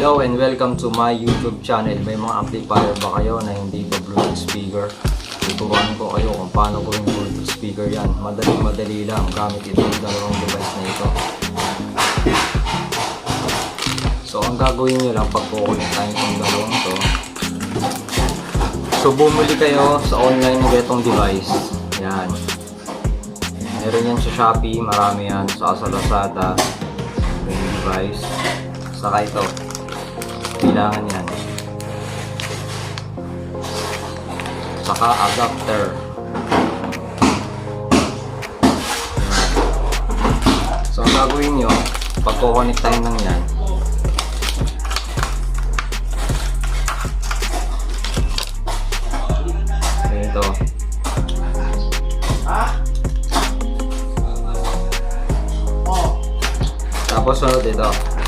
Hello and welcome to my YouTube channel. May mga amplifier ba kayo na hindi ito Bluetooth speaker? Tuturuan ko kayo kung paano gawing Bluetooth speaker yan. Madali-madali lang gamit itong dalawang device na ito. So ang gagawin nyo lang pag kukulit tayo itong dalawang to. So bumili kayo sa online ng itong device. Yan. Meron yan sa Shopee, marami yan. Sa sa Lazada, yung device. Saka ito. Kailangan yan. Saka adapter. So ang gagawin nyo, pag kukonect tayo ng yan, Ito. Tapos sunod ito.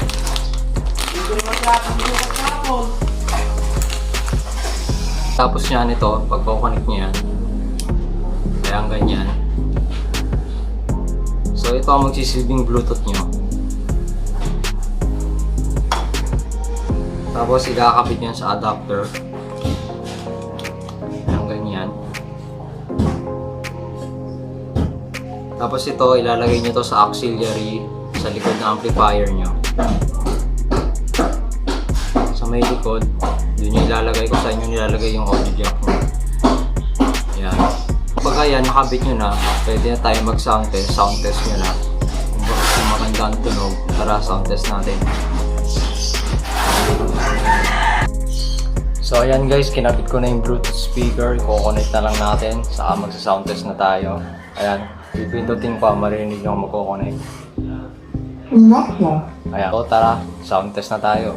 Tapos yan ito, pag connect nyo yan, kaya ang ganyan. So ito ang magsisilbing bluetooth nyo. Tapos ikakapit nyo sa adapter. Ang ganyan. Tapos ito, ilalagay nyo to sa auxiliary sa likod ng amplifier nyo. May likod, doon yung ilalagay ko sa inyo nilalagay yung audio jack mo. Yan. Pagka yan, nakabit nyo na, pwede na tayo mag sound test. Sound test nyo na. Kung bakit kung maganda ang tunog, tara sound test natin. So ayan guys, kinabit ko na yung Bluetooth speaker. I-connect na lang natin. Saka magsa-sound test na tayo. Ayan, pipindutin ko, marinig yung magko-connect. Ayan, so tara, sound test na tayo.